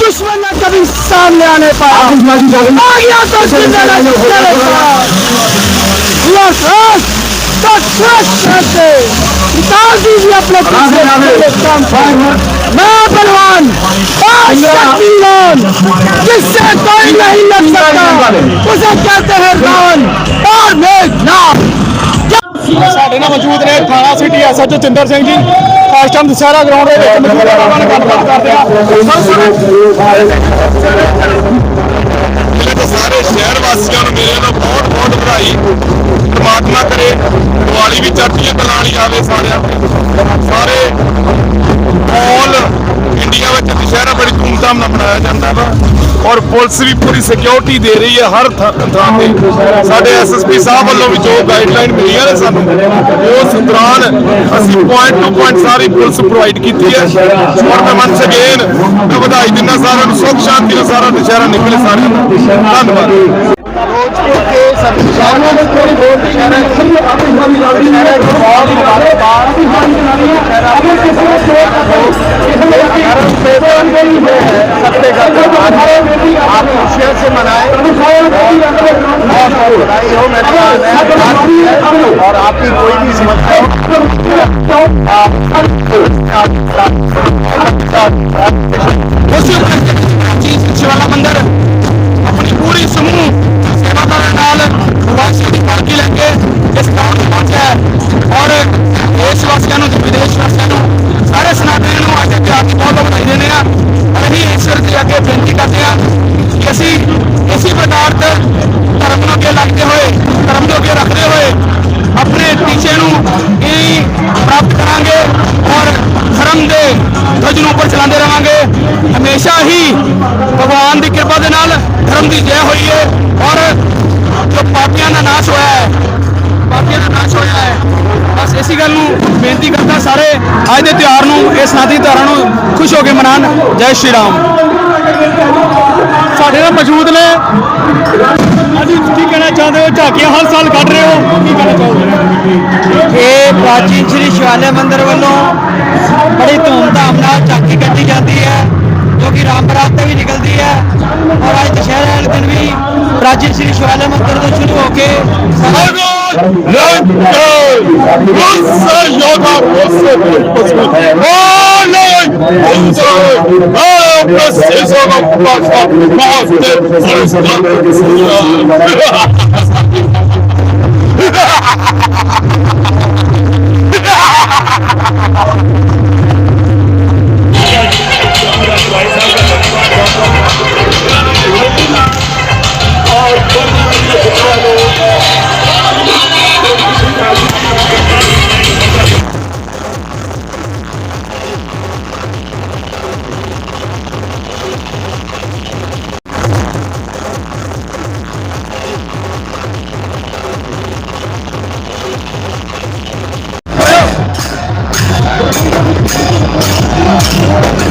दुश्मन ने कभी सामने आने पाया आ गया तो जिंदा नहीं चलेगा यस यस तो ट्रस्ट करते निकाल दीजिए अपने पीछे से काम को। मैं बलवान और शक्तिवान जिससे कोई नहीं लग सकता उसे कहते हैं रावण और मेघनाथ ਸਾਡੇ ਨਾਲ ਮੌਜੂਦ ਨੇ ਥਾਣਾ ਸਿਟੀ ਐਸਐਚਓ ਚਿੰਦਰ ਸਿੰਘ ਜੀ। ਇਸ ਟਾਈਮ ਦੁਸਹਿਰਾ ਗਰਾਊਂਡ ਦੇ ਵਿੱਚ ਮੌਜੂਦ ਨੇ ਉਹਨਾਂ ਨਾਲ ਗੱਲਬਾਤ ਕਰਦੇ ਆ ਸਾਰੇ ਸ਼ਹਿਰ ਵਾਸੀਆਂ ਨੂੰ ਮੇਰੇ ਵੱਲੋਂ ਬਹੁਤ ਬਹੁਤ ਵਧਾਈ। ਪਰਮਾਤਮਾ ਕਰੇ ਦੀਵਾਲੀ ਵੀ ਚੜ੍ਹਦੀਆਂ ਕਲਾਂ ਵਾਲੀ ਆਵੇ ਸਾਰਿਆਂ ਤੇ। ਸਾਰੇ ਆਲ ਇੰਡੀਆ ਵਿੱਚ ਦੁਸ਼ਹਿਰਾ ਬੜੀ ਧੂਮਧਾਮ ਨਾਲ ਮਨਾਇਆ ਜਾਂਦਾ ਵਾ। ਔਰ ਪੁਲਿਸ ਵੀ ਪੂਰੀ ਸਿਕਿਉਰਿਟੀ ਦੇ ਰਹੀ ਹੈ ਹਰ ਥਾਂ ਤੇ। ਸਾਡੇ ਐਸਐਸਪੀ ਸਾਹਿਬ ਵੱਲੋਂ ਵੀ ਜੋ ਗਾਈਡਲਾਈਨ ਮਿਲੀਆਂ ਨੇ ਸਾਨੂੰ, ਉਸ ਦੌਰਾਨ ਅਸੀਂ ਪੁਆਇੰਟ ਟੂ ਪੁਆਇੰਟ ਸਾਰੀ ਪੁਲਿਸ ਪ੍ਰੋਵਾਈਡ ਕੀਤੀ ਹੈ। ਔਰ ਮੈਂ ਵਨਸ ਅਗੇਨ ਮੈਂ ਵਧਾਈ ਦਿੰਦਾ ਸਾਰਿਆਂ ਨੂੰ, ਸੁੱਖ ਸ਼ਾਂਤੀ ਦਾ ਸਾਰਾ ਦੁਸ਼ਹਿਰਾ ਨਿਕਲੇ ਸਾਰਿਆਂ ਦਾ। ਧੰਨਵਾਦ। ਫਿਰੋਜ਼ਪੁਰ ਦੇ ਕੋਈ ਹੋਰ ਸ਼ਹਿਰ ਹੈ ਸਭ ਆਪਣੀ अगर किसी ने चोट किसी सत्य का आप खुशियाँ से मनाए और आपकी कोई भी समस्या मंदिर अपनी पूरी समूह सेवा पहुँचा है और देशवासियों विदेश ਅੱਗੇ ਬੇਨਤੀ ਕਰਦੇ ਹਾਂ ਕਿ ਅਸੀਂ ਇਸੇ ਪ੍ਰਕਾਰ ਤੇ ਧਰਮ ਨੂੰ ਅੱਗੇ ਲੱਗਦੇ ਹੋਏ, ਧਰਮ ਨੂੰ ਅੱਗੇ ਰੱਖਦੇ ਹੋਏ ਆਪਣੇ ਟੀਚੇ ਨੂੰ ਇਹ ਪ੍ਰਾਪਤ ਕਰਾਂਗੇ ਔਰ ਧਰਮ ਦੇ ਧਜ ਨੂੰ ਉੱਪਰ ਚਲਾਉਂਦੇ ਰਵਾਂਗੇ ਹਮੇਸ਼ਾ ਹੀ ਭਗਵਾਨ ਦੀ ਕਿਰਪਾ ਦੇ ਨਾਲ ਧਰਮ ਦੀ ਜੈ ਹੋਈ ਹੈ ਔਰ ਜੋ ਪਾਪੀਆਂ ਦਾ ਨਾਸ਼ ਹੋਇਆ ਹੈ, ਪਾਪੀਆਂ ਦਾ ਨਾਸ਼ ਹੋਇਆ ਹੈ, ਬਸ ਇਸੇ ਗੱਲ ਨੂੰ ਬੇਨਤੀ ਕਰਦਾ ਸਾਰੇ ਅੱਜ ਦੇ ਤਿਉਹਾਰ ਨੂੰ, ਇਸ ਨਾਤੀ ਧਾਰਾ ਨੂੰ ਖੁਸ਼ ਹੋ ਕੇ ਮਨਾਉਣ। ਜੈ ਸ਼੍ਰੀ ਰਾਮ। ਸਾਡੇ ਨਾਲ ਮੌਜੂਦ ਨੇ ਅੱਜ ਕੀ ਕਹਿਣਾ ਚਾਹੁੰਦੇ ਹੋ ਝਾਕੀਆਂ ਹਰ ਸਾਲ ਕੱਢ ਰਹੇ ਹੋ ਕੀ ਕਹਿਣਾ ਚਾਹੋਗੇ ਇਹ ਪ੍ਰਾਚੀਨ ਸ਼੍ਰੀ ਸ਼ਿਵਾਲਿਆ ਮੰਦਿਰ ਵੱਲੋਂ ਬੜੀ ਧੂਮਧਾਮ ਨਾਲ ਝਾਕੀ ਕੱਢੀ ਜਾਂਦੀ ਹੈ ਜੋ ਕਿ ਰਾਮ ਬਰਾਤ ਤੇ ਵੀ ਨਿਕਲਦੀ ਹੈ ਔਰ ਅੱਜ ਦੁਸ਼ਹਿਰੇ ਵਾਲੇ ਦਿਨ ਵੀ ਪ੍ਰਾਚੀਨ ਸ਼੍ਰੀ ਸ਼ਿਵਾਲਿਆ ਮੰਦਿਰ ਤੋਂ ਸ਼ੁਰੂ ਹੋ ਕੇ bless his own pastor. Fuck.